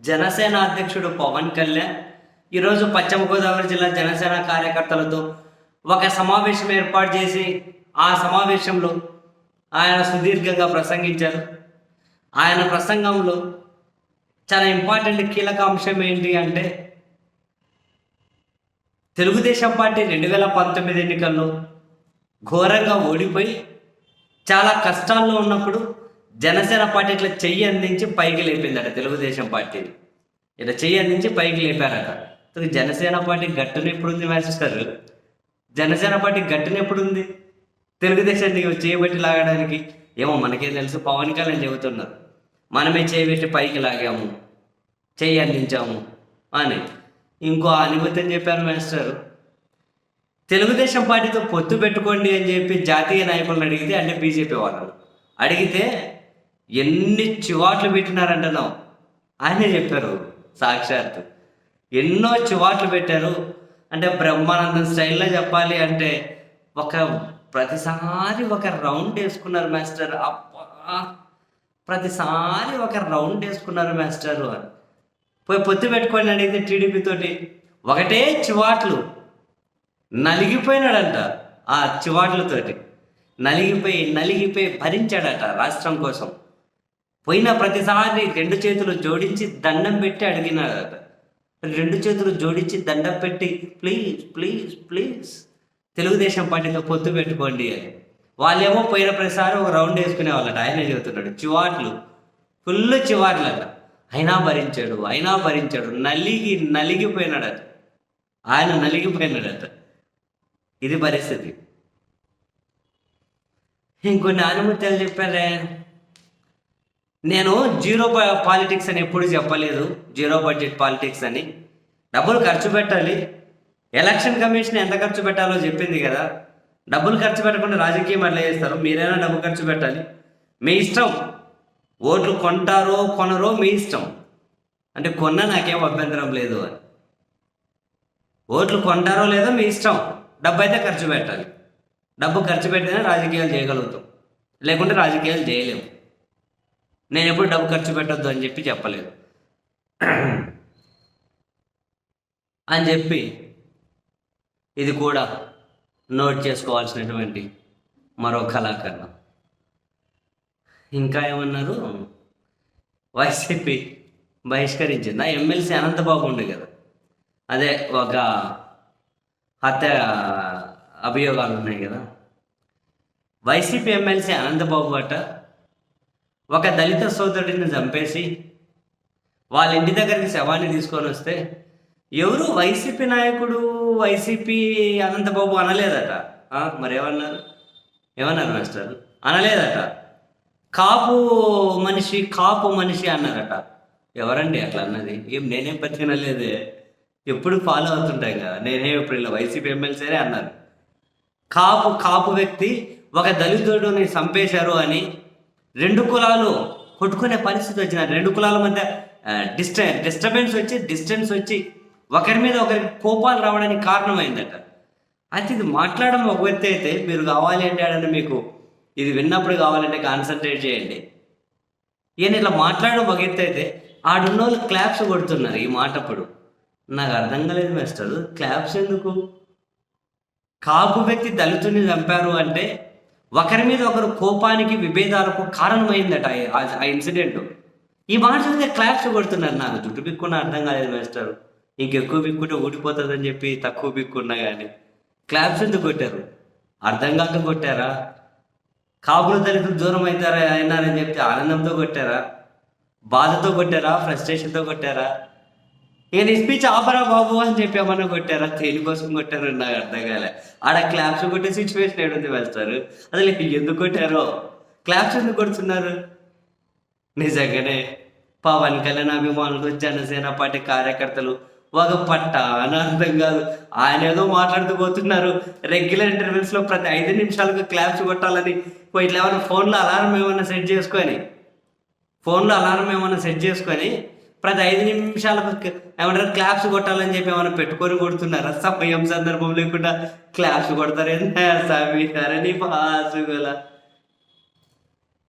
జనసేన అధ్యక్షుడు పవన్ కళ్యాణ్ ఈరోజు పశ్చిమ గోదావరి జిల్లా జనసేన కార్యకర్తలతో ఒక సమావేశం ఏర్పాటు చేసి ఆ సమావేశంలో ఆయన సుదీర్ఘంగా ప్రసంగించారు. ఆయన ప్రసంగంలో చాలా ఇంపార్టెంట్ కీలక అంశం ఏంటి అంటే తెలుగుదేశం పార్టీ రెండు వేల పంతొమ్మిది ఎన్నికల్లో ఘోరంగా ఓడిపోయి చాలా కష్టాల్లో ఉన్నప్పుడు జనసేన పార్టీ ఇట్లా చెయ్యి అందించి పైకి లేపిందట తెలుగుదేశం పార్టీని ఇట్లా చెయ్యి అందించి పైకి లేపారట. జనసేన పార్టీ గట్టున ఎప్పుడు ఉంది మాస్టర్ జనసేన పార్టీ గట్టున ఎప్పుడు ఉంది తెలుగుదేశాన్ని చేయబట్టి లాగడానికి? ఏమో మనకేం తెలుసు పవన్ కళ్యాణ్ చెబుతున్నారు మనమే చేయబెట్టి పైకి లాగాము. చెయ్యి అందించాము అని. ఇంకో అనుభూతి అని చెప్పారు మాస్టర్ తెలుగుదేశం పార్టీతో పొత్తు పెట్టుకోండి అని చెప్పి జాతీయ నాయకులను అడిగితే అంటే బీజేపీ వాళ్ళను. అడిగితే ఎన్ని చివాట్లు పెట్టినారంటున్నాం ఆయనే చెప్పారు సాక్షాత్తు. ఎన్నో చివాట్లు పెట్టారు. అంటే బ్రహ్మానందం స్టైల్లో చెప్పాలి అంటే ఒక ప్రతిసారి ఒక రౌండ్ వేసుకున్నారు మాస్టర్. అబ్బా! ప్రతిసారి ఒక రౌండ్ వేసుకున్నారు మాస్టర్ అని పోయి పొత్తు పెట్టుకొని అడిగితే టీడీపీతోటి ఒకటే చివాట్లు నలిగిపోయినాడంట ఆ చివాట్లతోటి నలిగిపోయి నలిగిపోయి భరించాడట రాష్ట్రం కోసం. పోయిన ప్రతిసారి రెండు చేతులు జోడించి దండం పెట్టి అడిగినాడట రెండు చేతులు జోడించి దండం పెట్టి ప్లీజ్ ప్లీజ్ ప్లీజ్ తెలుగుదేశం పార్టీతో పొత్తు పెట్టుకోండి అని. వాళ్ళేమో పోయిన ప్రతిసారి ఒక రౌండ్ వేసుకునే ఆయన చెబుతున్నాడు చివాట్లు ఫుల్ చివాట్లట. అయినా భరించాడు అయినా భరించాడు. నలిగి నలిగిపోయినాడట. ఆయన నలిగిపోయినాడట. ఇది పరిస్థితి. ఇంకొన్ని అనుమతులు చెప్పారే? నేను జీరో పాలిటిక్స్ అని ఎప్పుడు చెప్పలేదు. జీరో బడ్జెట్ పాలిటిక్స్ అని. డబ్బులు ఖర్చు పెట్టాలి. ఎలక్షన్ కమిషన్ ఎంత ఖర్చు పెట్టాలో చెప్పింది కదా. డబ్బులు ఖర్చు పెట్టకుండా రాజకీయం అట్లా చేస్తారు? మీరైనా డబ్బు ఖర్చు పెట్టాలి. మీ ఇష్టం. ఓట్లు కొంటారో కొనరో మీ ఇష్టం. అంటే కొన్నా నాకేం అభ్యంతరం లేదు అని. ఓట్లు కొంటారో లేదో మీ ఇష్టం. డబ్బు అయితే ఖర్చు పెట్టాలి. డబ్బు ఖర్చు పెట్టినా రాజకీయాలు చేయగలుగుతాం. లేకుంటే రాజకీయాలు చేయలేము. నేను ఎప్పుడు డబ్బు ఖర్చు పెట్టొద్దు అని చెప్పి చెప్పలేదు. అని చెప్పి ఇది కూడా నోట్ చేసుకోవాల్సినటువంటి మరో కళాకారణం. ఇంకా ఏమన్నారు? వైసీపీ బహిష్కరించింది. ఆ ఎమ్మెల్సీ అనంతబాబు ఉండే కదా. అదే ఒక హత్య అభియోగాలు ఉన్నాయి కదా. వైసీపీ ఎమ్మెల్సీ అనంతబాబు అట ఒక దళిత సోదరుడిని చంపేసి వాళ్ళ ఇంటి దగ్గరికి శవాన్ని తీసుకొని వస్తే ఎవరు వైసీపీ నాయకుడు వైసీపీ అనంతబాబు అనలేదట. మరేమన్నారు? ఏమన్నారు మాస్టర్? అనలేదట. కాపు మనిషి కాపు మనిషి అన్నారట. ఎవరండి అట్లా అన్నది? ఏం నేనేం పత్తినలేదే ఎప్పుడు ఫాలో అవుతుంటాం కదా. నేనే ఇప్పుడు ఇలా వైసీపీ ఎమ్మెల్సీనే అన్నారు కాపు కాపు వ్యక్తి ఒక దళితుడిని చంపేశారు అని రెండు కులాలు కొట్టుకునే పరిస్థితి వచ్చిన రెండు కులాల మధ్య డిస్ట డిస్టర్బెన్స్ వచ్చి డిస్టెన్స్ వచ్చి ఒకరి మీద ఒకరికి కోపాలు రావడానికి కారణమైందట. అయితే ఇది మాట్లాడడం ఒక వ్యక్తి అయితే మీరు కావాలి అంటే ఆడని మీకు ఇది విన్నప్పుడు కావాలంటే కాన్సన్ట్రేట్ చేయండి. ఈయన ఇట్లా మాట్లాడడం ఒక ఎత్తు అయితే ఆడున్న వాళ్ళు క్లాప్స్ కొడుతున్నారు ఈ మాట అప్పుడు నాకు అర్థం కాలేదు మాస్టర్ క్లాప్స్ ఎందుకు? కాపు వ్యక్తి దళితుని చంపారు అంటే ఒకరి మీద ఒకరు కోపానికి విభేదాలకు కారణమైందట ఆ- ఆ ఇన్సిడెంట్. ఈ మాట మీద క్లాప్స్ కొడుతున్నారు. నాకు జుట్టు బిక్కున్న అర్థం కాలేదు మాస్టర్. ఇంకెక్కువ బిక్కుంటే ఊడిపోతుందని చెప్పి తక్కువ బిక్కున్నా కానీ క్లాప్స్ ఎందుకు కొట్టారు? అర్థం కాక కొట్టారా? కాపులు దళితులు దూరం అవుతారా అయినారని చెప్తే ఆనందంతో కొట్టారా? బాధతో కొట్టారా? ఫ్రస్ట్రేషన్తో కొట్టారా? ఇక నీ స్పీచ్ ఆపరా బాబు అని చెప్పి ఏమన్నా కొట్టారా? దేనికోసం కొట్టారు నాకు అర్థం కాలే. ఆడ క్లాప్స్ కొట్టే సిచ్యువేషన్ ఏడుంది వెళ్తారు అసలు ఎందుకు కొట్టారో? క్లాప్స్ ఎందుకు కొడుతున్నారు? నిజంగానే పవన్ కళ్యాణ్ అభిమానులు జనసేన పార్టీ కార్యకర్తలు ఒక పట్ట అని అర్థం కాదు. ఆయన ఏదో మాట్లాడుతూ పోతున్నారు. రెగ్యులర్ ఇంటర్వ్యూస్లో ప్రతి ఐదు నిమిషాలకు క్లాప్స్ కొట్టాలని. పోయి ఇట్లా ఏమైనా ఫోన్లో అలారం ఏమైనా సెట్ చేసుకొని ఫోన్లో అలారం ఏమైనా సెట్ చేసుకొని ప్రతి ఐదు నిమిషాల ఏమంటారు క్లాప్స్ కొట్టాలని చెప్పి ఏమైనా పెట్టుకొని కొడుతున్నారా? సమయం సందర్భం లేకుండా క్లాప్స్ కొడతారు ఏందా సామి పాసుగల.